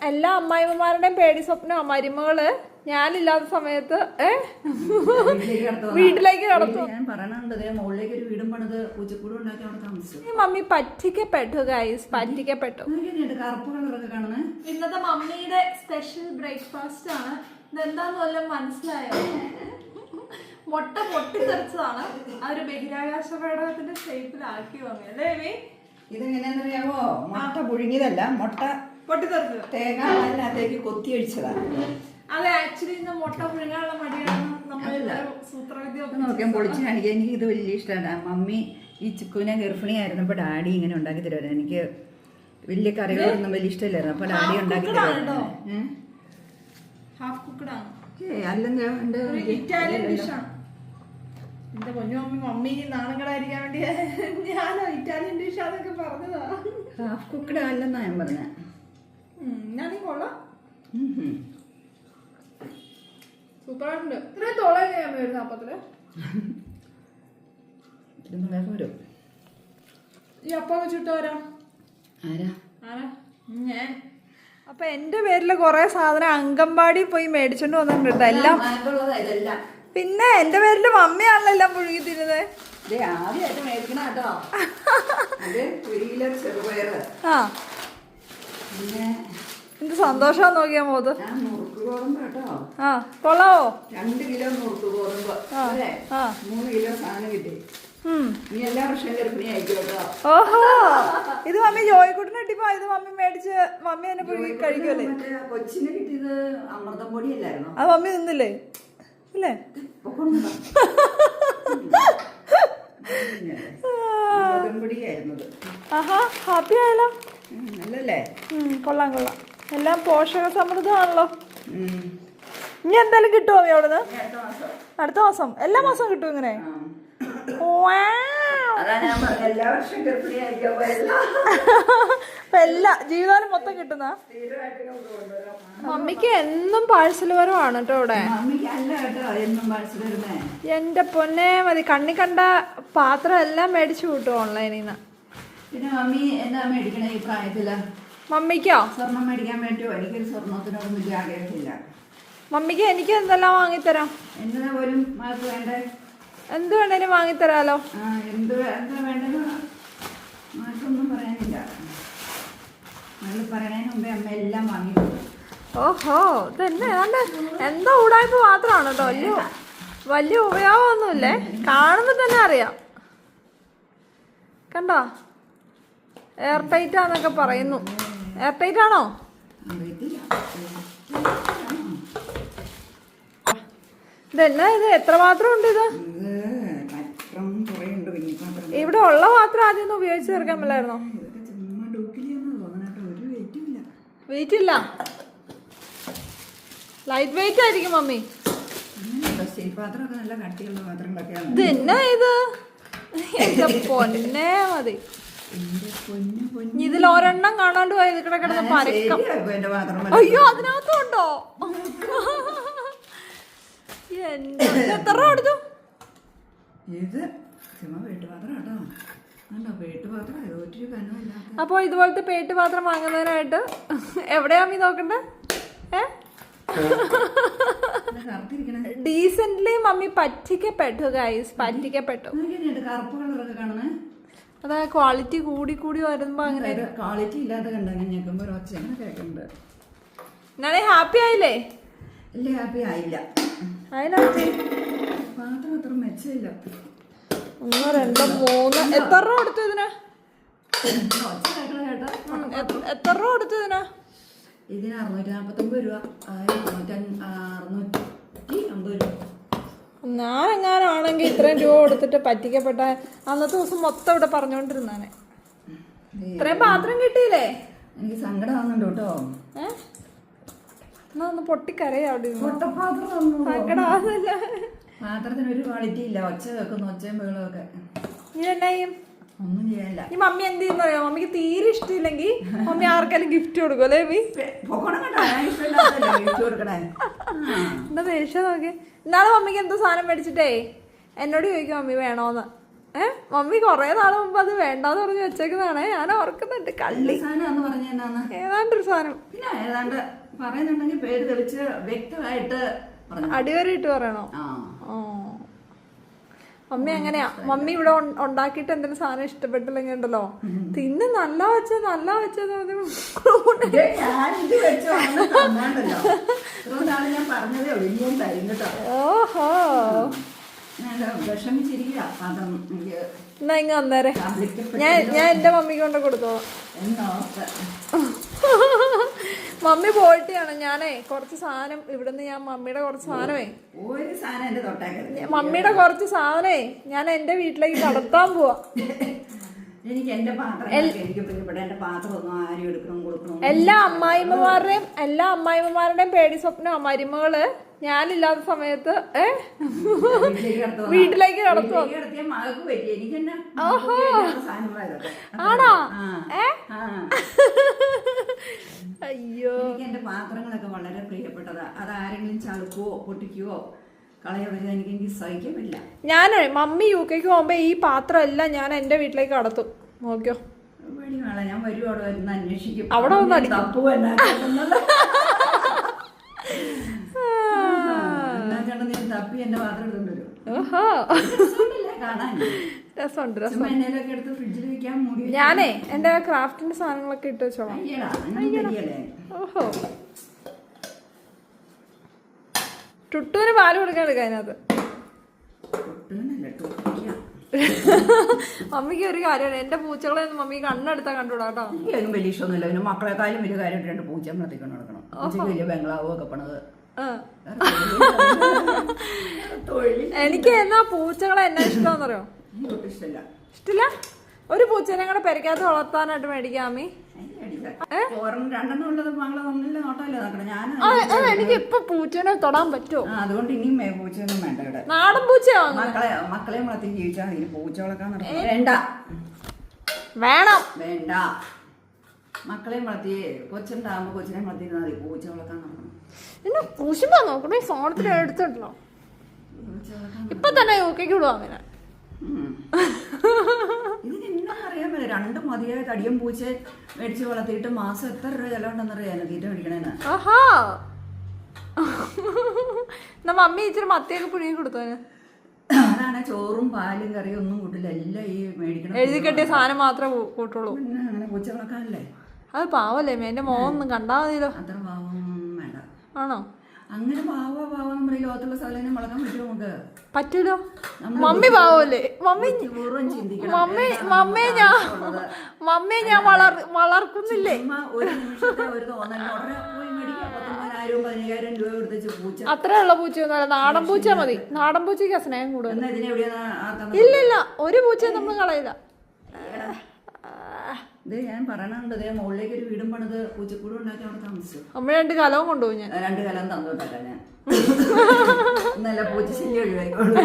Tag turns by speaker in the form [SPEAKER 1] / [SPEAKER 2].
[SPEAKER 1] എല്ലാ അമ്മായിമ്മമാരുടെയും പേടി സ്വപ്നം മരുമകൾ ഞാനില്ലാത്ത സമയത്ത് ഏ?
[SPEAKER 2] വീട്ടിലേക്ക്
[SPEAKER 1] കടത്തും
[SPEAKER 2] ഞാൻ പറയണുണ്ട് ദേ മുകളിലേക്ക് ഒരു വീടും പണിത് പൂച്ചക്കൂടും ഉണ്ടാക്കി അവിടെ താമസിച്ചു.
[SPEAKER 1] ഈ മമ്മി പറ്റിക്കപ്പെട്ടു ഗൈസ് പറ്റിക്കപ്പെട്ടു.
[SPEAKER 2] നോക്കിയിട്ട് കറുപ്പ് കളറൊക്കെ കാണുന്നത്
[SPEAKER 1] ഇന്നത്തെ മമ്മിയുടെ സ്പെഷ്യൽ ബ്രേക്ക്ഫാസ്റ്റ് ആണ്. ഇതെന്താന്ന് വല്ലതും മനസ്സിലായോ? മുട്ട പൊട്ടിത്തെറിച്ചതാണ്. ആ ഒരു ബഹിരാകാശ പേടകത്തിന്റെ ഷേപ്പിലാക്കി മമ്മി അല്ലേ മമ്മി
[SPEAKER 2] ഇതെങ്ങനെയാണെന്നറിയാമോ മുട്ട പുഴുങ്ങിയതല്ല മുട്ട
[SPEAKER 1] പൊട്ടിത്തെറിച്ചു
[SPEAKER 2] തേങ്ങ അതിനകത്തേക്ക് കൊത്തി ഒഴിച്ചതാ.
[SPEAKER 1] അതെ ആക്ച്വലി ഇന്ന് മുട്ട പുഴുങ്ങാനുള്ള മടിയാണ് നമ്മൾ സൂത്രവിദ്യ
[SPEAKER 2] നോക്കിയാൽ പൊളിച്ച് കാണിക്കുക എനിക്ക് ഇത് വലിയ ഇഷ്ടമാണ് മമ്മി ഈ ചിക്കുവിനെ ഗർഭിണിയായിരുന്നപ്പോൾ ഡാഡി ഇങ്ങനെ ഉണ്ടാക്കി തരുമായിരുന്നു. എനിക്ക് വലിയ കറികളൊന്നും വലിയ ഇഷ്ടമില്ലായിരുന്നു. അപ്പോൾ ഡാഡി ഉണ്ടാക്കി തരുമായിരുന്നു.
[SPEAKER 1] ഹാഫ് കുക്കഡ് ആണ്.
[SPEAKER 2] ഏയ് അല്ലെന്തോ
[SPEAKER 1] ഇറ്റാലിയൻ ഡിഷാണ് എന്റെ പൊന്നു മമ്മി നാണങ്ങളായിരിക്കാൻ വേണ്ടി ഞാനോ ഇറ്റാലിയൻ ഡിഷ് അതൊക്കെ പറഞ്ഞതാ.
[SPEAKER 2] ഹാഫ് കുക്കഡ് അല്ലെന്നാ ഞാൻ പറഞ്ഞ.
[SPEAKER 1] ഞാനീ കൊള്ളാം. സൂപ്പറായിട്ടുണ്ട്. ഇത്രയും തോളൊക്കെ ഞാൻ വരുന്ന അപ്പത്തിൽ
[SPEAKER 2] വേഗം വരും.
[SPEAKER 1] ഈ അപ്പം
[SPEAKER 2] ആരാ?
[SPEAKER 1] ആരാ? ഞാൻ. അപ്പൊ എന്റെ പേരിൽ കൊറേ സാധനം അങ്കമ്പാടി പോയി മേടിച്ചോണ്ട് വന്നിട്ടുണ്ട് എല്ലാം. പിന്നെ എന്റെ പേരിൽ മമ്മിയാണല്ലോ എല്ലാം പുഴുകി തിരുന്നത്
[SPEAKER 2] ആദ്യമായിട്ട് മേടിക്കണ കേട്ടോ. അത് ഒരു കിലോ ചെറുപയറ്.
[SPEAKER 1] ആ.
[SPEAKER 2] പിന്നെ
[SPEAKER 1] എന്ത് സന്തോഷാ നോക്കിയാ മോത് ആ കൊള്ളാവോ?
[SPEAKER 2] രണ്ട് കിലോ നുറുക്ക് ഗോതമ്പ്. മൂന്ന് കിലോ സാധനം കിട്ടി.
[SPEAKER 1] ഓഹോ! ഇത് മമ്മി ജോയിക്കുട്ടിന് കിട്ടിപ്പോ ഇത് മമ്മി മേടിച്ച് മമ്മി തന്നെ പുഴുകി കഴിക്കുമല്ലേ
[SPEAKER 2] കൊച്ചിനെ കിട്ടിയത് അമൃതം പൊടി അല്ലായിരുന്നു
[SPEAKER 1] അത് മമ്മി നിന്നില്ലേ
[SPEAKER 2] അല്ലേ
[SPEAKER 1] ആഹാ ഹാപ്പി ആയല്ലോ.
[SPEAKER 2] ഉം, നല്ലല്ലേ?
[SPEAKER 1] കൊള്ളാം കൊള്ളാം. എല്ലാം പോഷക സമൃദ്ധമാണല്ലോ. ഇനി എന്തായാലും കിട്ടുമോ അവിടെ അവിടുന്ന്?
[SPEAKER 2] അടുത്ത മാസം.
[SPEAKER 1] അടുത്ത മാസം? എല്ലാ മാസവും കിട്ടും ഇങ്ങനെ?
[SPEAKER 2] എല്ലാ
[SPEAKER 1] ജീവിതകാലം മൊത്തം കിട്ടുന്ന? മമ്മിക്ക് എന്നും പാഴ്സൽ വരവാണ് കേട്ടോ ഇവിടെ
[SPEAKER 2] മമ്മിക്ക് അല്ല എന്നും പാഴ്സൽ വരുന്നേ.
[SPEAKER 1] എന്റെ പൊന്നെ മതി. കണ്ണി കണ്ട പാത്രം എല്ലാം മേടിച്ചു കിട്ടും ഓൺലൈനിൽ നിന്ന്
[SPEAKER 2] പിന്നെ മമ്മി എന്താ മേടിക്കണേ ഈ പ്രായത്തിൽ?
[SPEAKER 1] മമ്മിക്കോ?
[SPEAKER 2] സ്വർണം മേടിക്കാൻ പറ്റുമോ എനിക്കൊരു സ്വർണത്തിനോടൊന്നും വലിയ ആഗ്രഹമില്ല.
[SPEAKER 1] മമ്മിക്ക് എനിക്ക് എന്തെല്ലാം വാങ്ങിത്തരാം?
[SPEAKER 2] എന്താ പോലും മാർക്ക് വേണ്ടേ?
[SPEAKER 1] എന്ത് വേണേലും വാങ്ങിത്തരാലോ.
[SPEAKER 2] ആ എന്ത് എന്താ വേണ്ടത് മാർക്കൊന്നും പറയാനില്ല. നമ്മൾ പറയണതിന് മുമ്പേ അമ്മ എല്ലാം വാങ്ങി
[SPEAKER 1] ഓഹോ ഇതന്നെ ഏതാണ്ട് എന്തോ ഉടായ്പ മാത്രമാണ് കേട്ടോ വലിയ വലിയ ഉപയോഗമൊന്നുമില്ലേ? കാണുമ്പോൾ തന്നെ അറിയാം. കണ്ടോ? എയർ ടൈറ്റ് ആണെന്നൊക്കെ പറയുന്നു. എയർ ടൈറ്റ് ആണോ ഇതെന്നാ ഇത്? എത്ര പാത്രം ഉണ്ട് ഇത്? ഇവിടെ ഉള്ള പാത്രം ആദ്യം ഒന്ന് ഉപയോഗിച്ച് തീർക്കാൻ പറ്റില്ലായിരുന്നോ
[SPEAKER 2] വെയിറ്റും ഇല്ല
[SPEAKER 1] ലൈറ്റ് വെയിറ്റ് ആയിരിക്കും മമ്മി. ഇത്? എന്നാ ഇത് പൊന്നെ മതി. ഇതിൽ ഒരെണ്ണം കാണാണ്ട് പോയത് ഇവിടെ കിടക്കുന്ന പരക്കം. അയ്യോ അതിനകത്തും ഉണ്ടോ എത്ര കൊടുത്തു?
[SPEAKER 2] ഇത്
[SPEAKER 1] അപ്പൊ ഇതുപോലത്തെ പേട്ട് പാത്രം വാങ്ങുന്നതിനായിട്ട് എവിടെയാ മീ നോക്കണ്ടേ? ഏ? ഡീസന്റ്ലി മമ്മി പറ്റിക്കപ്പെട്ടു ഗൈസ് പറ്റിക്കപ്പെട്ടു.
[SPEAKER 2] കറുപ്പ് കളറൊക്കെ കാണണേ
[SPEAKER 1] അതാ ക്വാളിറ്റി കൂടി കൂടി വരുമ്പോ അങ്ങനെ
[SPEAKER 2] ക്വാളിറ്റി ഇല്ലാതെ കണ്ടാൽ ഞെക്കുമ്പോ ഒരു ഒച്ച അങ്ങനെ കേൾക്കുന്നുണ്ട്
[SPEAKER 1] ഹാപ്പി ആയില്ലേ?
[SPEAKER 2] ഇല്ല ഹാപ്പി ആയില്ല. പാത്രം അത്ര മെച്ചമില്ല.
[SPEAKER 1] ഒന്ന് രണ്ട് മൂന്ന്. എത്ര രൂപ കൊടുത്തു ഇതിന്? എത്ര രൂപ കൊടുത്തു ഇതിന്?
[SPEAKER 2] ഇതിന് അറുന്നൂറ്റി നാൽപ്പത്തൊമ്പത് രൂപ. അറുന്നൂറ്റി അമ്പത് രൂപ.
[SPEAKER 1] ഞാൻ എങ്ങാനാണെങ്കിൽ ഇത്രയും രൂപ കൊടുത്തിട്ട് പറ്റിക്കപ്പെട്ട അന്നത്തെ ദിവസം മൊത്തം ഇവിടെ പറഞ്ഞോണ്ടിരുന്നാനെ ഇത്രയും പാത്രം കിട്ടിയില്ലേ?
[SPEAKER 2] എനിക്ക് സങ്കടമാകുന്നുണ്ട് കേട്ടോ.
[SPEAKER 1] ഏ? എന്നാ ഒന്ന് പൊട്ടിക്കരയാ അവിടെ. സങ്കടാവുന്നില്ല
[SPEAKER 2] പാത്രത്തിന് ഒരു ക്വാളിറ്റി ഇല്ല. ഒച്ച വെക്കുന്നു ഒച്ചയും ബഹളവും ഒക്കെ.
[SPEAKER 1] നീ എന്നാ ചെയ്യും?
[SPEAKER 2] ഒന്നും ചെയ്യാനില്ല
[SPEAKER 1] ഈ മമ്മി എന്ത് ചെയ്യുന്നറിയോ? മമ്മിക്ക് തീരെ ഇഷ്ടമില്ലെങ്കിൽ മമ്മി ആർക്കെങ്കിലും ഗിഫ്റ്റ് കൊടുക്കും അല്ലേ മീ ദേഷ്യം നോക്കി. ഇന്നാളെ മമ്മിക്ക് എന്തോ സാധനം മേടിച്ചിട്ടേ. എന്നോട് ചോദിക്കും മമ്മി വേണോന്ന്? ഏ? മമ്മി കൊറേ നാൾ മുമ്പ് അത് വേണ്ടാന്ന് പറഞ്ഞ് വെച്ചേക്കുന്നതാണേ. ഞാൻ ഓർക്കുന്നുണ്ട്. കള്ളി. ഏതാണ്ടൊരു സാധനം.
[SPEAKER 2] ഏതാണ്ട് പറയുന്നുണ്ടെങ്കിൽ പേര് തെളിച്ച് വ്യക്തമായിട്ട്
[SPEAKER 1] അടിവരയിട്ട് പറയണോ?
[SPEAKER 2] ആ.
[SPEAKER 1] ഓ മമ്മി അങ്ങനെയാ മമ്മി ഇവിടെ ഉണ്ടാക്കിയിട്ട് എന്തെങ്കിലും സാധനം ഇഷ്ടപ്പെട്ടില്ലെങ്കിൽ ഉണ്ടല്ലോ തിന്ന് നല്ല വെച്ച നല്ല വെച്ചത് ഓഹോ. എന്നാ ഇങ്ങ അന്നേരെ ഞാൻ ഞാൻ എന്റെ മമ്മിക്ക് കൊണ്ട് കൊടുത്തോ മമ്മി പോയിട്ടാണ് ഞാനേ കുറച്ച് സാധനം ഇവിടുന്ന് ഞാൻ മമ്മിയുടെ കുറച്ച് സാധനമേ.
[SPEAKER 2] ഒരു സാധനം എന്റെ തൊട്ടേക്കരുത്
[SPEAKER 1] മമ്മിയുടെ കുറച്ച് സാധനമേ ഞാൻ എന്റെ വീട്ടിലേക്ക് കടത്താൻ പോവാ.
[SPEAKER 2] എനിക്ക് എന്റെ പാത്രം എനിക്ക് ഇവിടെ എന്റെ പാത്രം ഒന്നും ആരും എടുക്കണം കൊടുക്കണം
[SPEAKER 1] എല്ലാ അമ്മായിമ്മമാരുടെയും എല്ലാ അമ്മായിമ്മമാരുടെയും പേടി സ്വപ്നം മരുമകൾ ഞാനില്ലാത്ത സമയത്ത് ഏ?
[SPEAKER 2] വീട്ടിലേക്ക് കടത്തുവാ. ഓഹോ.
[SPEAKER 1] ആണോ? ഏ? അയ്യോ.
[SPEAKER 2] എന്റെ പാത്രങ്ങളൊക്കെ വളരെ പ്രിയപ്പെട്ടതാ. അത് ആരെങ്കിലും ചളുക്കുവോ പൊട്ടിക്കുവോ എനിക്ക് എനിക്ക് സഹിക്കാൻ പറ്റില്ല.
[SPEAKER 1] ഞാൻ മമ്മി യു കെക്ക് പോകുമ്പോ ഈ പാത്രം എല്ലാം ഞാൻ എന്റെ വീട്ടിലേക്ക് കടത്തും. നോക്കിയോ?
[SPEAKER 2] ഞാൻ വരും അവിടെ വരുന്ന അന്വേഷിക്കും.
[SPEAKER 1] അവിടെ വന്ന്.
[SPEAKER 2] തപ്പു എന്നാ കണ്ടെന്ന് ഞാൻ തപ്പി എന്റെ പാത്രം എടുത്തോണ്ട് വരും.
[SPEAKER 1] ഓഹോ. രസമുണ്ട് രസം ഞാനേ എന്റെ ക്രാഫ്റ്റിന്റെ സാധനങ്ങളൊക്കെ ഇട്ട് വെച്ചോളാം ഓഹോ. ടുട്ടൂന് പാൽ കൊടുക്കാൻ എടുക്കാം അതിനകത്ത് മമ്മിക്ക് ഒരു കാര്യമാണ് എന്റെ പൂച്ചകളെ ഒന്നും മമ്മി കണ്ണെടുത്താ കണ്ടുകൂടാ കേട്ടോ.
[SPEAKER 2] എനിക്കൊന്നും വലിയ ഇഷ്ടമൊന്നുമില്ല. പിന്നെ മക്കളെക്കാളും വലിയ കാര്യം രണ്ട് പൂച്ച വളർത്തിക്കൊണ്ട് നടക്കണം വലിയ ബംഗ്ലാവോ ഒക്കെ പണത്.
[SPEAKER 1] എനിക്ക് എന്നാ പൂച്ചകളെ എന്നാ ഇഷ്ടമെന്നറിയോ
[SPEAKER 2] അറിയോ ഇഷ്ടമില്ല
[SPEAKER 1] ഒരു പൂച്ചേനെ കൂടെ പെരക്കകത്ത് വളർത്താനായിട്ട് മേടിക്കാമി എനിക്ക് ഇപ്പൊ പൂച്ചേനെ തൊടാൻ പറ്റുമോ?
[SPEAKER 2] അതുകൊണ്ട് ഇനിയും പൂച്ചയൊന്നും വേണ്ട ഇവിടെ.
[SPEAKER 1] നാടൻ പൂച്ചയാ.
[SPEAKER 2] മക്കളെ മക്കളെ വളർത്തി ജീവിച്ചാൽ മതി. പൂച്ച വളർത്താൻ നടക്കണം വേണ്ട.
[SPEAKER 1] വേണം.
[SPEAKER 2] വേണ്ട. മക്കളെ വളർത്തി കൊച്ചുണ്ടാകുമ്പോ കൊച്ചിനെ വളർത്തിയിരുന്നാൽ മതി. പൂച്ച വളർത്താൻ നടക്കണം
[SPEAKER 1] എന്നെ കുശുമ്പോ നോക്കണേ ഫോണത്തിൽ എടുത്തിട്ടല്ലോ ഇപ്പൊ തന്നെ യു കെക്ക് വിടുവാ അങ്ങനെ
[SPEAKER 2] അറിയാൻ പറ്റില്ല രണ്ട് മതിയായ തടിയും പൂച്ച മേടിച്ച് വളർത്തിയിട്ട് മാസം എത്ര രൂപ ചെലവുണ്ടെന്നറിയാനോ തീറ്റ മേടിക്കണേന്ന്.
[SPEAKER 1] ആഹാ. എന്നാ മമ്മി ഇച്ചിരി മത്തിയൊക്കെ പുഴുങ്ങി കൊടുത്തോന്
[SPEAKER 2] അതാണ് ചോറും പാലും കറിയും ഒന്നും കൂട്ടില്ല. എല്ലാം ഈ മേടിക്കണം
[SPEAKER 1] എഴുതി കെട്ടിയ സാധനം മാത്രമേ കൂട്ടുള്ളൂ.
[SPEAKER 2] പിന്നെ അങ്ങനെ പൂച്ച വളർത്താനല്ലേ
[SPEAKER 1] അത് പാവല്ലേ എന്റെ മോൻ കണ്ടാ മതിയല്ലോ.
[SPEAKER 2] അത്ര പാവം.
[SPEAKER 1] ആണോ?
[SPEAKER 2] അങ്ങനെ പാവ പാവം നമ്മുടെ ഈ ലോകത്തുള്ള സ്ഥലം വളർത്താൻ പറ്റുമോ നമുക്ക്?
[SPEAKER 1] പറ്റൂലോ മമ്മി പാവല്ലേ മമ്മി
[SPEAKER 2] പൂർവം ചിന്തിക്കണം.
[SPEAKER 1] മമ്മി
[SPEAKER 2] എന്താണ്
[SPEAKER 1] മമ്മി ഞാൻ മമ്മി ഞാൻ വളർ വളർക്കുന്നില്ലേ?
[SPEAKER 2] ഒരു നിമിഷത്തെ ഒരു തോന്നൽ ഉടനെ പോയി മേടിക്കാം. പത്തൊമ്പതിനായിരം പതിനയ്യായിരം രൂപ പൂച്ച.
[SPEAKER 1] അത്രേ ഉള്ള പൂച്ചയൊന്നുമല്ല നാടൻ പൂച്ച മതി. നാടൻ പൂച്ചയ്ക്ക് സ്നേഹം കൂടുതൽ. ഇല്ലില്ല ഒരു പൂച്ച നമ്മൾ കളയില്ല.
[SPEAKER 2] ഇത് ഞാൻ പറയണുണ്ട് ഇതേ മുകളിലേക്ക് ഒരു വീടും പണിത് പൂച്ചക്കൂട് ഉണ്ടാക്കി അവിടെ താമസിച്ചു.
[SPEAKER 1] അമ്മ രണ്ട് കലവും കൊണ്ടുപോയി ഞാൻ.
[SPEAKER 2] രണ്ട് കലം തന്നോട്ടല്ല ഞാൻ. നല്ല പൂച്ചശല്യം ഒഴിവായിക്കോളൂ.